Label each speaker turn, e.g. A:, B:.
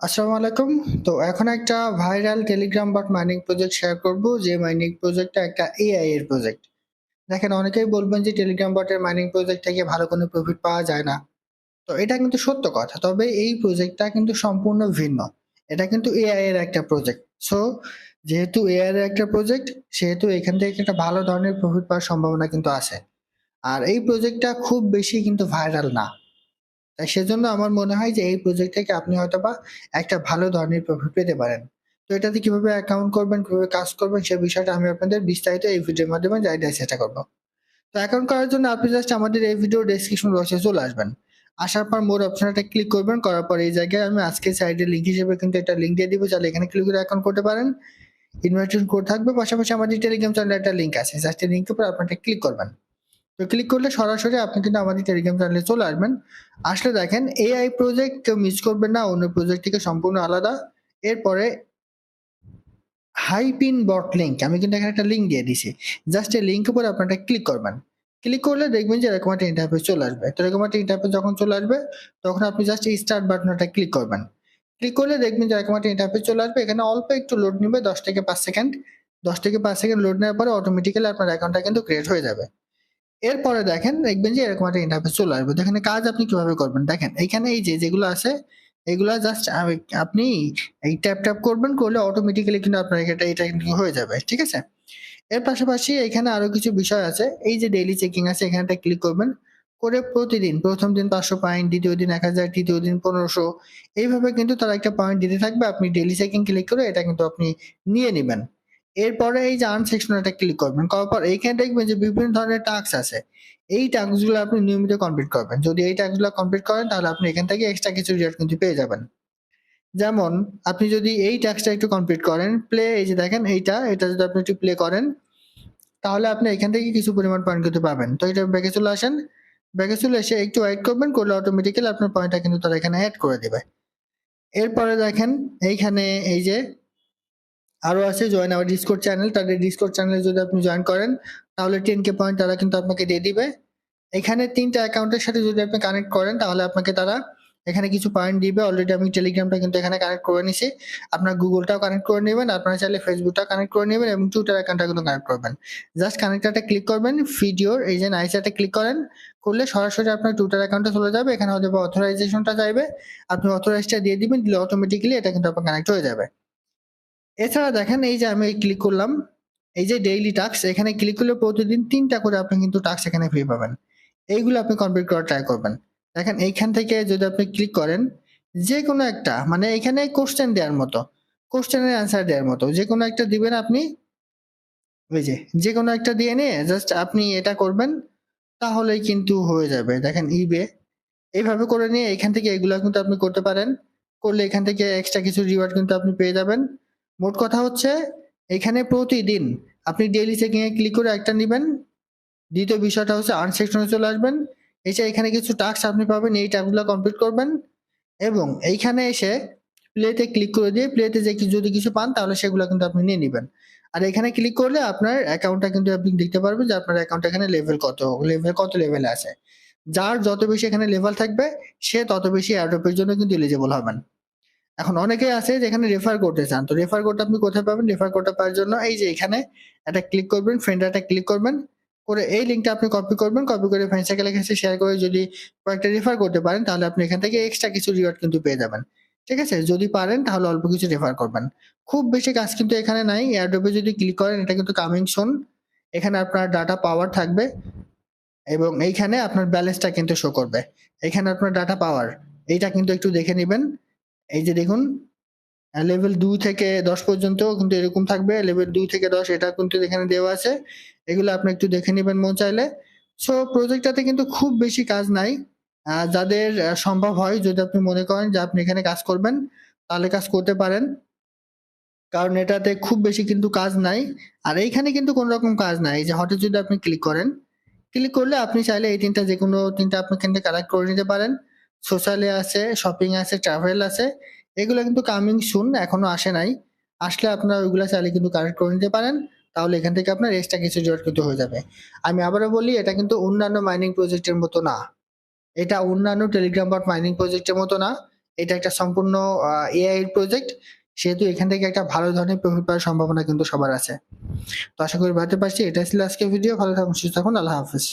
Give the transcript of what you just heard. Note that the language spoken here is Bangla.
A: আসসালামু আলাইকুম। তো এখন একটা viral Telegram bot mining project share করব। যে মাইনিং প্রজেক্টটা একটা এআই এর প্রজেক্ট। দেখেন, অনেকেই বলবেন যে টেলিগ্রাম বটের মাইনিং প্রজেক্ট থেকে ভালো কোনো প্রফিট পাওয়া যায় না। তো এটা কিন্তু সত্য কথা। তবে এই প্রজেক্টটা কিন্তু সম্পূর্ণ ভিন্ন। এটা কিন্তু এআই এর একটা প্রজেক্ট। সো যেহেতু এআই এর একটা প্রজেক্ট, সেহেতু এখান থেকে একটা ভালো ধরনের প্রফিট পাওয়ার সম্ভাবনা কিন্তু আছে। আর এই প্রজেক্টটা খুব বেশি কিন্তু ভাইরাল না। তাই সেজন্য আমার মনে হয় যে এই প্রজেক্ট থেকে আপনি হয়তোবা একটা ভালো ধরনের প্রফিট পেতে পারেন। তো এটাতে কীভাবে অ্যাকাউন্ট করবেন, কীভাবে কাজ করবেন সে বিষয়টা আমি আপনাদের বিস্তারিত এই ভিডিওর মাধ্যমে জানানোর চেষ্টা করব তো অ্যাকাউন্ট করার জন্য আপনি জাস্ট আমাদের এই ভিডিও ডেসক্রিপশন বক্সে চলে আসবেন। আসার পর মোর অপশনটা ক্লিক করবেন। করার পর এই জায়গায় আমি আজকে সাইডের লিঙ্ক হিসেবে কিন্তু একটা লিঙ্ক দিয়ে দিব। চাইলে এখানে ক্লিক করে অ্যাকাউন্ট করতে পারেন। ইনভাইটেশন কোড থাকবে পাশাপাশি আমাদের টেলিগ্রাম চ্যানেলে একটা লিঙ্ক আছে। জাস্ট এই লিঙ্কের উপর আপনারা ক্লিক করবেন। তো ক্লিক করলে সরাসরি আপনি কিন্তু আমাদের টেলিগ্রাম চ্যানেলে চলে আসবেন। আসলে দেখেন এআই প্রজেক্ট কেউ মিস করবেন না। অন্য প্রজেক্ট থেকে সম্পূর্ণ আলাদা। এরপরে হাইপিন বট লিঙ্ক আমি কিন্তু এখানে একটা লিঙ্ক দিয়ে দিছি। জাস্ট এই লিঙ্কের উপর আপনারা ক্লিক করবেন। ক্লিক করলে দেখবেন যে এরকম একটা ইন্টারফেস চলে আসবে। তো এরকম একটা ইন্টারফেস যখন চলে আসবে, তখন আপনি জাস্ট এই স্টার্ট বাটনটা ক্লিক করবেন। ক্লিক করলে দেখবেন যে এরকম একটা ইন্টারফেস চলে আসবে। এখানে অল্প একটু লোড নেবে, দশ থেকে পাঁচ সেকেন্ড। 10 থেকে পাঁচ সেকেন্ড লোড নেওয়ার পরে অটোমেটিক্যালি আপনার অ্যাকাউন্টটা কিন্তু ক্রিয়েট হয়ে যাবে। এরপরে দেখেন দেখবেন যে এরকম একটা ইন্টারফেস চলে আসবে। তো এখানে কাজ আপনি কীভাবে করবেন? দেখেন এইখানে এই যে যেগুলো আছে এগুলো জাস্ট আপনি এই ট্যাপ, ট্যাপ করবেন করলে অটোমেটিক্যালি কিন্তু আপনার এটা এটা হয়ে যাবে। ঠিক আছে? এর পাশাপাশি এখানে আরও কিছু বিষয় আছে। এই যে ডেইলি চেকিং আছে এখানটা ক্লিক করবেন। করে প্রতিদিন প্রথম দিন ৫০০ পয়েন্ট, দ্বিতীয় দিন ১০০০, তৃতীয় দিন পনেরোশো এইভাবে কিন্তু তারা একটা পয়েন্ট দিতে থাকবে। আপনি ডেইলি চেকিং ক্লিক করে এটা কিন্তু আপনি নিয়ে নিবেন। এরপরে এই যে আর্ন সেকশনটা ক্লিক করবেন। করার পর এইখানে দেখবেন যে বিভিন্ন ধরনের টাস্ক আছে। এই টাস্কগুলো আপনি নিয়মিত কমপ্লিট করবেন। যদি এই টাস্কগুলো কমপ্লিট করেন তাহলে আপনি এখান থেকে এক্সট্রা কিছু রিওয়ার্ড কিন্তু পেয়ে যাবেন। যেমন আপনি যদি এই টাস্কটা একটু কমপ্লিট করেন, প্লে এই যে দেখেন এইটা, এটা যদি আপনি একটু প্লে করেন তাহলে আপনি এখান থেকে কিছু পরিমাণ পয়েন্ট কিন্তু পাবেন। তো এটা ব্যাকে চলে আসেন। ব্যাকে চলে এসে একটু ওয়েট করবেন করলে অটোমেটিক্যালি আপনার পয়েন্টটা কিন্তু তারা এখানে এড করে দেবে এরপরে দেখেন এইখানে এই যে আরও আছে জয়েন আওয়ার ডিসকর্ড চ্যানেল। তাদের ডিসকর্ড চ্যানেলে যদি আপনি জয়েন করেন, তাহলে 10k পয়েন্ট তারা কিন্তু আপনাকে দিয়ে দিবে। এখানে ৩ টা অ্যাকাউন্টের সাথে যদি আপনি কানেক্ট করেন, তাহলে আপনাকে তারা এখানে কিছু পয়েন্ট দিবে। অলরেডি আমি টেলিগ্রামটা কিন্তু এখানে কানেক্ট করে নিছি। আপনার গুগলটাও কানেক্ট করে নেবেন, আপনারা চাইলে ফেসবুকটাও কানেক্ট করে নেবেন এবং টুইটার অ্যাকাউন্টটা কিন্তু কানেক্ট করবেন। জাস্ট কানেক্টরটা ক্লিক করবেন। ভিডিওর এই যে নাইসটাতে ক্লিক করেন। করলে সরাসরি আপনার টুইটার অ্যাকাউন্টে চলে যাবে। এখানে হয়তোবা অথরাইজেশনটা চাইবে। আপনি অথরাইজটা দিয়ে দিবেন। দিলে অটোমেটিক্যালি এটা কিন্তু আপনার কানেক্ট হয়ে যাবে। এছাড়া দেখেন এই যে আমি ক্লিক করলাম। এই যে ডেইলি টাস্ক এখানে ক্লিক করলে প্রতিদিন তিনটা করে আপনি কিন্তু টাস্ক এখানে ফ্রি পাবেন। এইগুলো আপনি কমপ্লিট করার ট্রাই করবেন। দেখেন এইখান থেকে যদি আপনি ক্লিক করেন যে কোনো একটা মানে এখানে কোশ্চেন দেওয়ার মতো। কোশ্চেনের অ্যান্সার দেওয়ার মতো। যে কোনো একটা দিবেন আপনি ওই যে যে কোনো একটা দিয়ে নিয়ে জাস্ট আপনি এটা করবেন, তাহলেই কিন্তু হয়ে যাবে। দেখেন ইবে এইভাবে করে নিয়ে এখান থেকে এগুলো কিন্তু আপনি করতে পারেন। করলে এখান থেকে এক্সট্রা কিছু রিওয়ার্ড কিন্তু আপনি পেয়ে যাবেন। মোট কথা হচ্ছে এখানে প্রতিদিন আপনি ডেইলি চেকিং এ ক্লিক করে একটা নেবেন দ্বিতীয় বিষয়টা হচ্ছে আর্ন সেকশনে চলে আসবেন। এসে এখানে কিছু টাস্ক আপনি পাবেন। এই টাস্কগুলো কমপ্লিট করবেন এবং এইখানে এসে প্লেতে ক্লিক করে দিয়ে প্লেতে যে যদি কিছু পান তাহলে সেগুলো কিন্তু আপনি নিয়ে নেবেন আর এখানে ক্লিক করলে আপনার অ্যাকাউন্টটা কিন্তু আপনি দেখতে পারবেন যে আপনার অ্যাকাউন্ট এখানে লেভেল কত, লেভেল কত লেভেলে আছে। যার যত বেশি এখানে লেভেল থাকবে সে তত বেশি এয়ারড্রপের জন্য কিন্তু এলিজিবল হবেন। এখন অনেকেই আছে যেখানে রেফার করতে চান। তো রেফার কোডটা আপনি কোথায় পাবেন? রেফার কোডটা পাওয়ার জন্য এই যে এখানে একটা ক্লিক করবেন, ফ্রেন্ড একটা ক্লিক করবেন। করে এই লিঙ্কটা আপনি কপি করবেন। কপি করে ফ্রেন্ড সার্কেলের কাছে শেয়ার করে যদি কয়েকটা রেফার করতে পারেন তাহলে আপনি এখান থেকে এক্সট্রা কিছু রিওয়ার্ড কিন্তু পেয়ে যাবেন। ঠিক আছে? যদি পারেন তাহলে অল্প কিছু রেফার করবেন। খুব বেশি কাজ কিন্তু এখানে নাই। এয়ারড্রপে যদি ক্লিক করেন এটা কিন্তু কামিং সুন। এখানে আপনার ডাটা পাওয়ার থাকবে এবং এইখানে আপনার ব্যালেন্সটা কিন্তু শো করবে। এখানে আপনার ডাটা পাওয়ার এইটা কিন্তু একটু দেখে নিবেন। এই যে দেখুন লেভেল দুই থেকে ১০ পর্যন্ত কিন্তু এরকম থাকবে। লেভেল দুই থেকে ১০ এটা কিন্তু এখানে দেওয়া আছে। এগুলো আপনি একটু দেখে নেবেন মন চাইলে। সো প্রজেক্টটাতে কিন্তু খুব বেশি কাজ নাই। যাদের সম্ভব হয় যদি আপনি মনে করেন যে আপনি এখানে কাজ করবেন তাহলে কাজ করতে পারেন। কারণ এটাতে খুব বেশি কিন্তু কাজ নাই। আর এইখানে কিন্তু কোন রকম কাজ নাই। যে হঠাৎ যদি আপনি ক্লিক করেন, ক্লিক করলে আপনি চাইলে এই ৩ যে কোনো ৩ টা আপনি থেকে কালেক্ট করে নিতে পারেন। সোশ্যালে আছে, শপিং আছে, ট্রাভেল আছে। এগুলো কিন্তু কামিং শুন এখনও আসে নাই। আসলে আপনারা ওইগুলা চাইলে কিন্তু কালেক্ট করে নিতে পারেন। তাহলে এখান থেকে আপনার এক্সট্রা কিছু রিওয়ার্ড কিন্তু হয়ে যাবে। আমি আবারও বলি এটা কিন্তু অন্যান্য মাইনিং প্রজেক্টের মতো না। এটা অন্যান্য টেলিগ্রাম বট মাইনিং প্রজেক্টের মতো না। এটা একটা সম্পূর্ণ এআই প্রজেক্ট সেহেতু এখান থেকে একটা ভালো ধরনের প্রফিট পাওয়ার সম্ভাবনা কিন্তু সবার আছে তো আশা করি ভাবতে পারছি এটা ছিল আজকে ভিডিও ভালো থাকুন সুস্থ থাকুন আল্লাহ হাফিজ